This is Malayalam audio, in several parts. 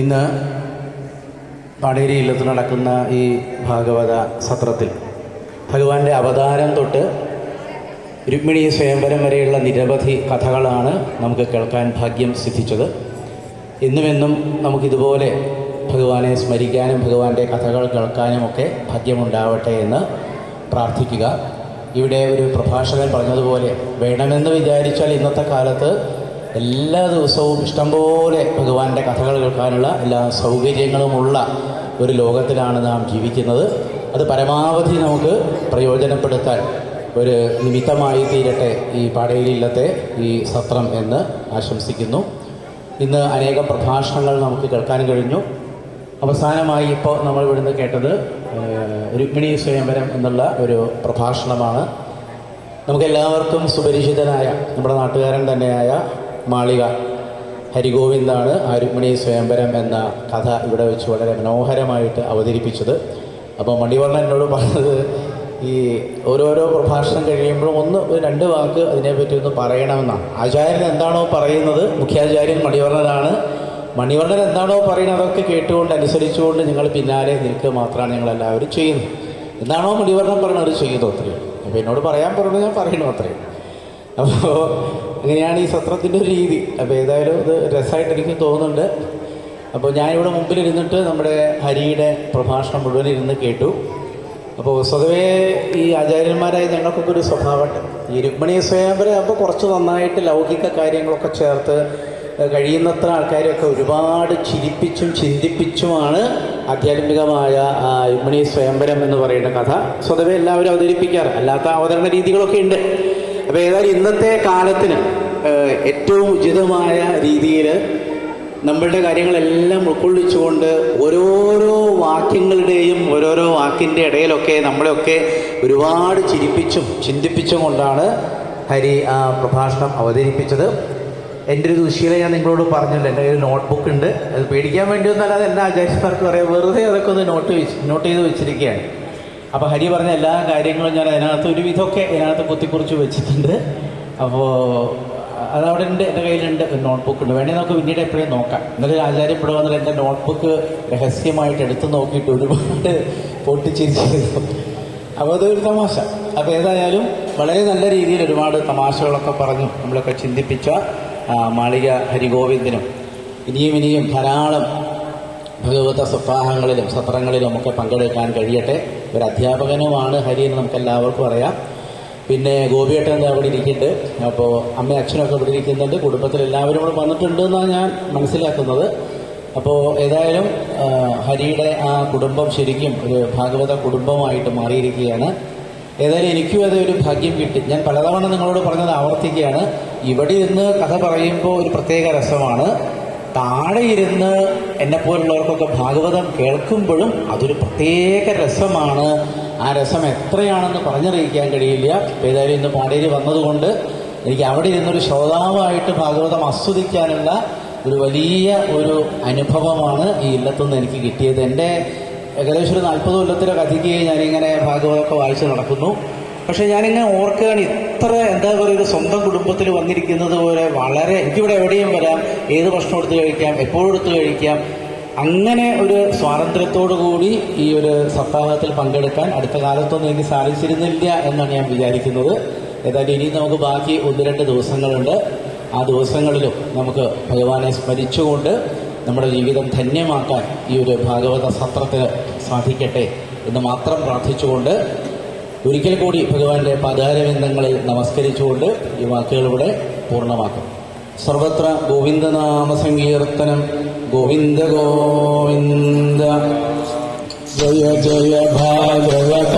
ഇന്ന് പാടേരി നടക്കുന്ന ഈ ഭാഗവത സത്രത്തിൽ ഭഗവാന്റെ അവതാരം തൊട്ട് രുക്മിണി സ്വയംവരം വരെയുള്ള നിരവധി കഥകളാണ് നമുക്ക് കേൾക്കാൻ ഭാഗ്യം സിദ്ധിച്ചത്. എന്നുമെന്നും നമുക്കിതുപോലെ ഭഗവാനെ സ്മരിക്കാനും ഭഗവാന്റെ കഥകൾ കേൾക്കാനും ഒക്കെ ഭാഗ്യമുണ്ടാവട്ടെ എന്ന് പ്രാർത്ഥിക്കുക. ഇവിടെ ഒരു പ്രഭാഷകൻ പറഞ്ഞതുപോലെ വേണമെന്ന് വിചാരിച്ചാൽ ഇന്നത്തെ കാലത്ത് എല്ലാ ദിവസവും ഇഷ്ടംപോലെ ഭഗവാന്റെ കഥകൾ കേൾക്കാനുള്ള എല്ലാ സൗകര്യങ്ങളുമുള്ള ഒരു ലോകത്തിലാണ് നാം ജീവിക്കുന്നത്. അത് പരമാവധി നമുക്ക് പ്രയോജനപ്പെടുത്താൻ ഒരു നിമിത്തമായി തീരട്ടെ ഈ പാടയിലില്ലത്തെ ഈ സത്രം എന്ന് ആശംസിക്കുന്നു. ഇന്ന് അനേകം പ്രഭാഷണങ്ങൾ നമുക്ക് കേൾക്കാൻ കഴിഞ്ഞു. അവസാനമായി ഇപ്പോൾ നമ്മൾ ഇവിടുന്ന് കേട്ടത് രുക്മിണി സ്വയംവരം എന്നുള്ള ഒരു പ്രഭാഷണമാണ്. നമുക്കെല്ലാവർക്കും സുപരിചിതനായ നമ്മുടെ നാട്ടുകാരൻ തന്നെയായ മാളിക ഹരിഗോവിന്ദാണ് ആ രുക്മിണി സ്വയംവരം എന്ന കഥ ഇവിടെ വെച്ച് വളരെ മനോഹരമായിട്ട് അവതരിപ്പിച്ചത്. അപ്പോൾ മണിവർണൻ എന്നോട് പറഞ്ഞത് ഈ ഓരോരോ പ്രഭാഷണം കഴിയുമ്പോഴും ഒന്ന് രണ്ട് വാക്ക് അതിനെപ്പറ്റി ഒന്ന് പറയണമെന്നാണ്. ആചാര്യൻ എന്താണോ പറയുന്നത് മുഖ്യാചാര്യൻ മണിവർണനാണ്. മണിവർണൻ എന്താണോ പറയുന്നത് അതൊക്കെ കേട്ടുകൊണ്ട് അനുസരിച്ചുകൊണ്ട് നിങ്ങൾ പിന്നാലെ നിൽക്കുക മാത്രമാണ് ഞങ്ങളെല്ലാവരും ചെയ്യുന്നത്. എന്താണോ മണിവർണം പറയുന്നത് അത് ചെയ്യുന്നു അത്രയും അപ്പോൾ എന്നോട് പറയാൻ പറഞ്ഞു ഞാൻ പറയണു അത്രയും അപ്പോൾ അങ്ങനെയാണ് ഈ സത്രത്തിന്റെ ഒരു രീതി. അപ്പോൾ ഏതായാലും ഇത് രസമായിട്ട് എനിക്ക് തോന്നുന്നുണ്ട്. അപ്പോൾ ഞാനിവിടെ മുമ്പിലിരുന്നിട്ട് നമ്മുടെ ഹരിയുടെ പ്രഭാഷണം മുഴുവൻ ഇരുന്ന് കേട്ടു. അപ്പോൾ സ്വതവേ ഈ ആചാര്യന്മാരായ ഞങ്ങൾക്കൊക്കെ ഒരു സ്വഭാവമുണ്ട്. ഈ രുക്മിണി സ്വയംവരം അപ്പോൾ കുറച്ച് നന്നായിട്ട് ലൗകിക കാര്യങ്ങളൊക്കെ ചേർത്ത് കഴിയുന്നത്ര ആൾക്കാരെയൊക്കെ ഒരുപാട് ചിരിപ്പിച്ചും ചിന്തിപ്പിച്ചുമാണ് ആധ്യാത്മികമായ രുക്മിണി സ്വയംവരം എന്ന് പറയുന്ന കഥ. സ്വതവേ എല്ലാവരും അവതരിപ്പിക്കാറ്. അല്ലാത്ത അവതരണ രീതികളൊക്കെ ഉണ്ട്. അപ്പോൾ ഏതായാലും ഇന്നത്തെ കാലത്തിന് ഏറ്റവും ഉചിതമായ രീതിയിൽ നമ്മളുടെ കാര്യങ്ങളെല്ലാം ഉൾക്കൊള്ളിച്ചുകൊണ്ട് ഓരോരോ വാക്യങ്ങളുടെയും ഓരോരോ വാക്കിന്റെ ഇടയിലൊക്കെ നമ്മളെയൊക്കെ ഒരുപാട് ചിരിപ്പിച്ചും ചിന്തിപ്പിച്ചും കൊണ്ടാണ് ഹരി ആ പ്രഭാഷണം അവതരിപ്പിച്ചത്. എന്റെ ഒരു ദുശീല ഞാൻ നിങ്ങളോട് പറഞ്ഞില്ല എന്റെ കയ്യിൽ നോട്ട്ബുക്ക് ഉണ്ട്. അത് പേടിക്കാൻ വേണ്ടിയൊന്നല്ല അത് എല്ലാ ആചാര്യന്മാർക്ക് പറയാം. വെറുതെ അതൊക്കെ ഒന്ന് നോട്ട് വെച്ച് നോട്ട് ചെയ്ത് വെച്ചിരിക്കുകയാണ്. അപ്പോൾ ഹരി പറഞ്ഞ എല്ലാ കാര്യങ്ങളും ഞാൻ അതിനകത്ത് ഒരു ഒരുവിധമൊക്കെ അതിനകത്ത് കുത്തിക്കുറിച്ച് വെച്ചിട്ടുണ്ട്. അപ്പോൾ അതവിടെ ഉണ്ട് എന്റെ കയ്യിലുണ്ട് ഒരു നോട്ട്ബുക്ക് ഉണ്ട്. വേണമെങ്കിൽ നമുക്ക് പിന്നീട് എപ്പോഴും നോക്കാം. ഇന്നലെ ആചാര്യം ഇവിടെ വന്നിട്ട് എന്റെ നോട്ട്ബുക്ക് രഹസ്യമായിട്ട് എടുത്ത് നോക്കിയിട്ട് ഒരുപാട് പൊട്ടിച്ചിരിച്ചിരുന്നു അപ്പോൾ അതൊരു തമാശ. അപ്പോൾ ഏതായാലും വളരെ നല്ല രീതിയിൽ ഒരുപാട് തമാശകളൊക്കെ പറഞ്ഞു നമ്മളൊക്കെ ചിന്തിപ്പിച്ച മാളിക ഹരിഗോവിന്ദനും. ഇനിയും ഇനിയും ധാരാളം ഭഗവത സപ്താഹങ്ങളിലും സത്രങ്ങളിലും ഒക്കെ പങ്കെടുക്കാൻ കഴിയട്ടെ. ഒരു അധ്യാപകനുമാണ് ഹരി എന്ന് നമുക്ക് എല്ലാവർക്കും അറിയാം. പിന്നെ ഗോപിയേട്ടൻ അവിടെ ഇരിക്കുന്നുണ്ട്. അപ്പോൾ അമ്മയും അച്ഛനൊക്കെ ഇവിടെ ഇരിക്കുന്നുണ്ട്. കുടുംബത്തിൽ എല്ലാവരും കൂടെ വന്നിട്ടുണ്ട് എന്നാണ് ഞാൻ മനസ്സിലാക്കുന്നത്. അപ്പോൾ ഏതായാലും ഹരിയുടെ ആ കുടുംബം ശരിക്കും ഒരു ഭാഗവത കുടുംബമായിട്ട് മാറിയിരിക്കുകയാണ്. ഏതായാലും എനിക്കും അതൊരു ഭാഗ്യം കിട്ടി. ഞാൻ പലതവണ നിങ്ങളോട് പറഞ്ഞത് ആവർത്തിക്കുകയാണ്. ഇവിടെ ഇരുന്ന് കഥ പറയുമ്പോൾ ഒരു പ്രത്യേക രസമാണ്. താഴെ ഇരുന്ന് എന്നെപ്പോലുള്ളവർക്കൊക്കെ ഭാഗവതം കേൾക്കുമ്പോഴും അതൊരു പ്രത്യേക രസമാണ്. ആ രസം എത്രയാണെന്ന് പറഞ്ഞറിയിക്കാൻ കഴിയില്ല. ഏതായാലും ഇന്ന് പാടേരി വന്നതുകൊണ്ട് എനിക്ക് അവിടെ ഇരുന്നൊരു ശ്രോതാവായിട്ട് ഭാഗവതം ആസ്വദിക്കാനുള്ള ഒരു വലിയ ഒരു അനുഭവമാണ് ഈ ഇല്ലത്തുനിന്ന് എനിക്ക് കിട്ടിയത്. എന്റെ ഏകദേശം ഒരു നാൽപ്പത് കൊല്ലത്തിലൊക്കെ അധികം ഞാനിങ്ങനെ ഭാഗവതമൊക്കെ വായിച്ച് നടക്കുന്നു. പക്ഷേ ഞാനിങ്ങനെ ഓർക്കുകയാണ് ഇത്ര എന്താ പറയുക ഒരു സ്വന്തം കുടുംബത്തിൽ വന്നിരിക്കുന്നത് പോലെ വളരെ എനിക്കിവിടെ എവിടെയും വരാം ഏത് ഭക്ഷണം എടുത്ത് കഴിക്കാം എപ്പോഴെടുത്ത് കഴിക്കാം. അങ്ങനെ ഒരു സ്വാതന്ത്ര്യത്തോടു കൂടി ഈ ഒരു സപ്താഹത്തിൽ പങ്കെടുക്കാൻ അടുത്ത കാലത്തൊന്നും എനിക്ക് സാധിച്ചിരുന്നില്ല എന്നാണ് ഞാൻ വിചാരിക്കുന്നത്. ഏതായാലും ഇനി നമുക്ക് ബാക്കി ഒന്ന് രണ്ട് ദിവസങ്ങളുണ്ട്. ആ ദിവസങ്ങളിലും നമുക്ക് ഭഗവാനെ സ്മരിച്ചുകൊണ്ട് നമ്മുടെ ജീവിതം ധന്യമാക്കാൻ ഈ ഒരു ഭാഗവത സത്രത്തിന് സാധിക്കട്ടെ എന്ന് മാത്രം പ്രാർത്ഥിച്ചുകൊണ്ട് ഒരിക്കൽ കൂടി ഭഗവാന്റെ പദാരവിന്ദങ്ങളിൽ നമസ്കരിച്ചുകൊണ്ട് ഈ വാക്കുകളിവിടെ പൂർണമാക്കും. സർവത്ര ഗോവിന്ദനാമ സങ്കീർത്തനം ഗോവിന്ദ ഗോവിന്ദ. ജയ ജയ ഭാഗവത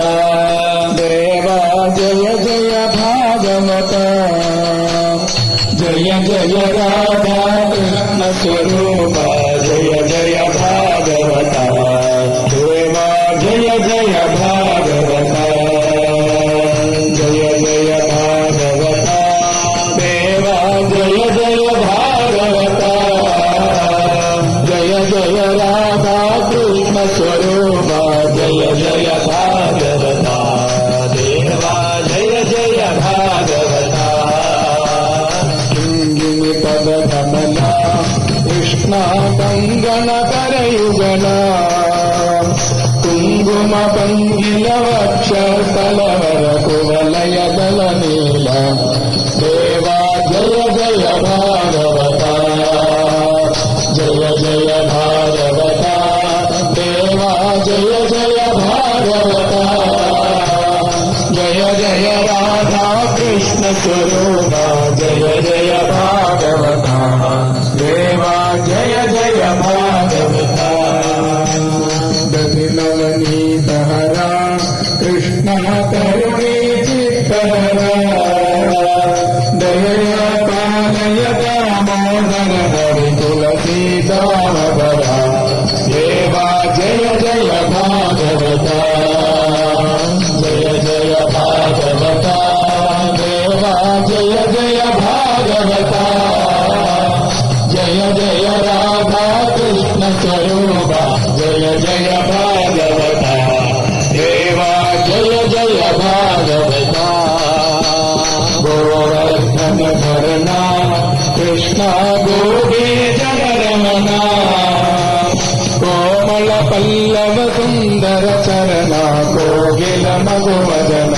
సుందర చరణ కోగిల మగు వదన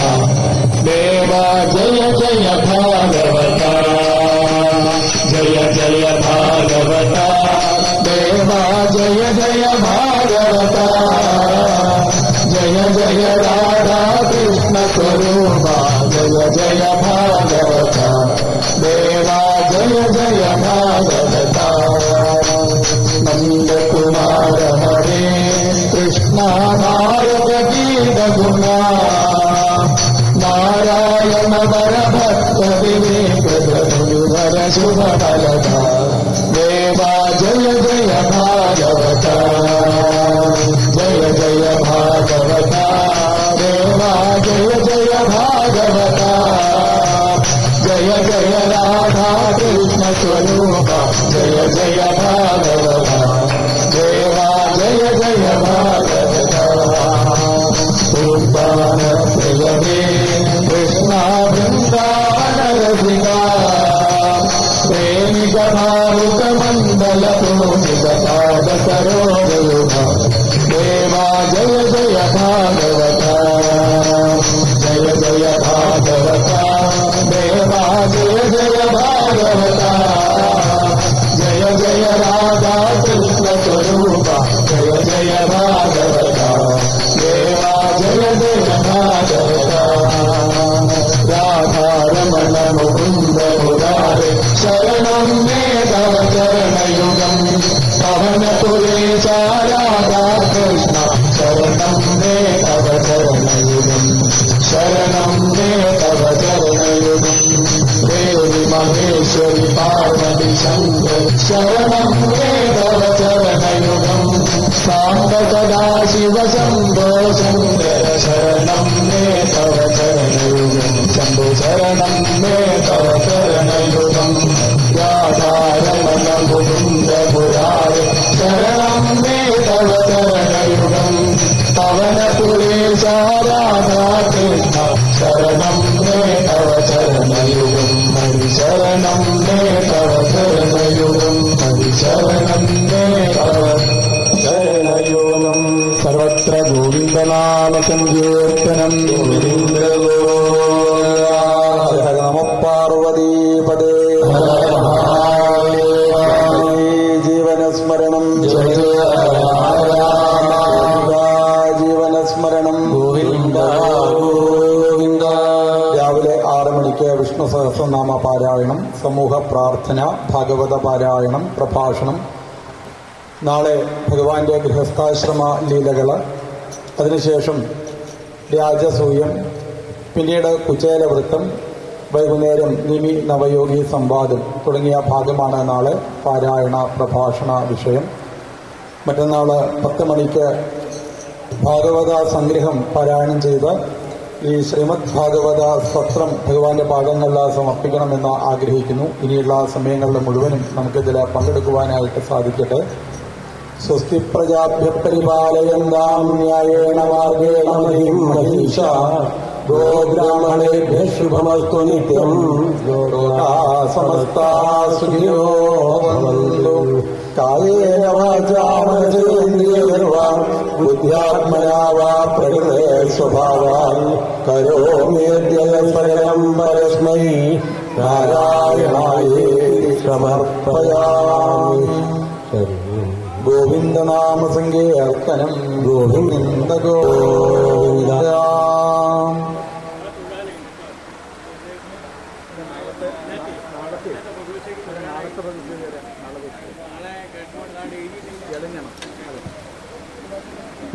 దేవా జయ జయ భాగవత. జయ జయ భాగవత. దేవా జయ జయ భాగవత. జయ జయ రాధా కృష్ణ స్వరూప. జయ జయ భాగవత. దేవా జయ జయ భాగవత. నంద కరుణా. నారాయణ వర భక్త వివేక వర శుభ ఫలదా पाद सरोजयुगा देवा जय जय भागवता साम्ब सदा शिव शम्भो शङ्कर शरणं मे तव चरणयुगम् शम्भो शरणं मे तव चरणयुगम् मुरारे शरणं मे तव चरणयुगम् पवन पुरेशा राधा कृष्ण शरणं मे तव चरणयुगम् शरणं मे तव സങ്കീർത്തനം രാവിലെ മണിക്ക് വിഷ്ണു സഹസ്രനാമ പാരായണം സമൂഹ പ്രാർത്ഥന ഭാഗവത പാരായണം പ്രഭാഷണം. നാളെ ഭഗവാന്റെ ഗൃഹസ്ഥാശ്രമ ലീലകൾ അതിനുശേഷം രാജസൂയം പിന്നീട് കുചേലവൃത്തം വൈകുന്നേരം നിമി നവയോഗി സംവാദം തുടങ്ങിയ ഭാഗമാണ് നാളെ പാരായണ പ്രഭാഷണ വിഷയം. മറ്റന്നാൾ പത്ത് മണിക്ക് ഭാഗവത സംഗ്രഹം പാരായണം ചെയ്ത് ഈ ശ്രീമദ് ഭാഗവത സത്രം ഭഗവാന്റെ പാദങ്ങളിൽ സമർപ്പിക്കണമെന്ന് ആഗ്രഹിക്കുന്നു. ഇനിയുള്ള സമയങ്ങളിൽ മുഴുവനും നമുക്കിതിൽ പങ്കെടുക്കുവാനായിട്ട് സാധിക്കട്ടെ. സ്വസ്തി പ്രജാഭ്യ പരിപാലയന്താം ന്യായേണ മാർഗേണ മഹിം മഹീഷ ഗോബ്രാഹ്മണേഭ്യ ശുഭമസ്തു നിത്യം. സമസ്താ സുഖിനോ ഭവന്തു. കായേന വാചാ മനസേന്ദ്രിയർവാ ബുദ്ധ്യാത്മനാ വാ പ്രകൃതേ സ്വഭാവാൻ. കരോമേദ്യ സകലം പരസ്മൈ. നാരായണായേതി സമർപ്പയാമി. ഗോവിന്ദനാമ സങ്കീർത്തനം ഗോവിന്ദ ഗോവിന്ദ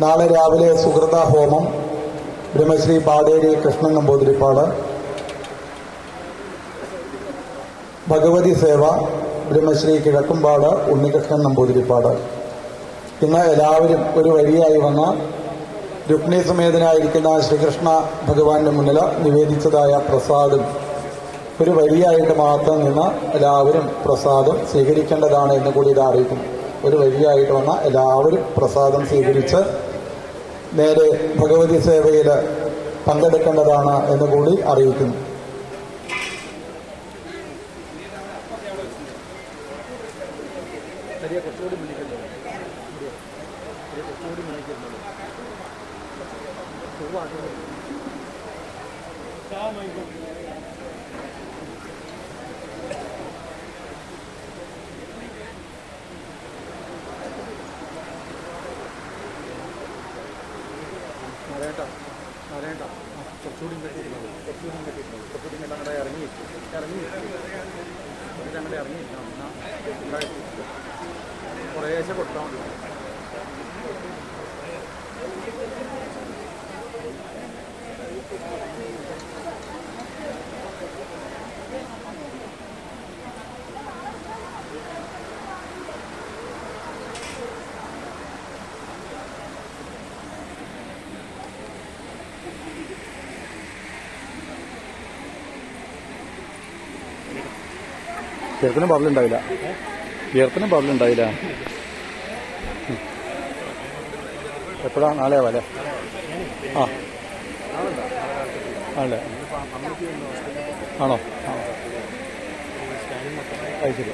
നാളെ രാവിലെ സുഹൃത ഹോമം. ബ്രഹ്മശ്രീ പാടേരി കൃഷ്ണൻ നമ്പൂതിരിപ്പാട്. ഭഗവതി സേവ. ബ്രഹ്മശ്രീ കിഴക്കുംപാട് ഉണ്ണികൃഷ്ണൻ നമ്പൂതിരിപ്പാട്. ഇന്ന് എല്ലാവരും ഒരു വരിയായി വന്ന രുക്മിണി സമേതനായിരിക്കുന്ന ശ്രീകൃഷ്ണ ഭഗവാന്റെ മുന്നിൽ നിവേദിച്ചതായ പ്രസാദം ഒരു വരിയായിട്ട് മാത്രം നിന്ന് എല്ലാവരും പ്രസാദം സ്വീകരിക്കേണ്ടതാണ് എന്ന് കൂടി ഇത് അറിയിക്കുന്നു. ഒരു വരിയായിട്ട് വന്ന എല്ലാവരും പ്രസാദം സ്വീകരിച്ച് നേരെ ഭഗവതി സേവയിൽ പങ്കെടുക്കേണ്ടതാണ് എന്ന് കൂടി അറിയിക്കുന്നു. കുറേശ്ശെ കൊടുത്താൽ മതി. ചേർത്തിനും പാടിലുണ്ടാവില്ല ചേർത്തിനും പാടിലുണ്ടാവില്ല എപ്പോഴാ? നാളെ ആവാല്ലേ ആ. ആണല്ലേ ആണോ? ആ. അത് ശരി.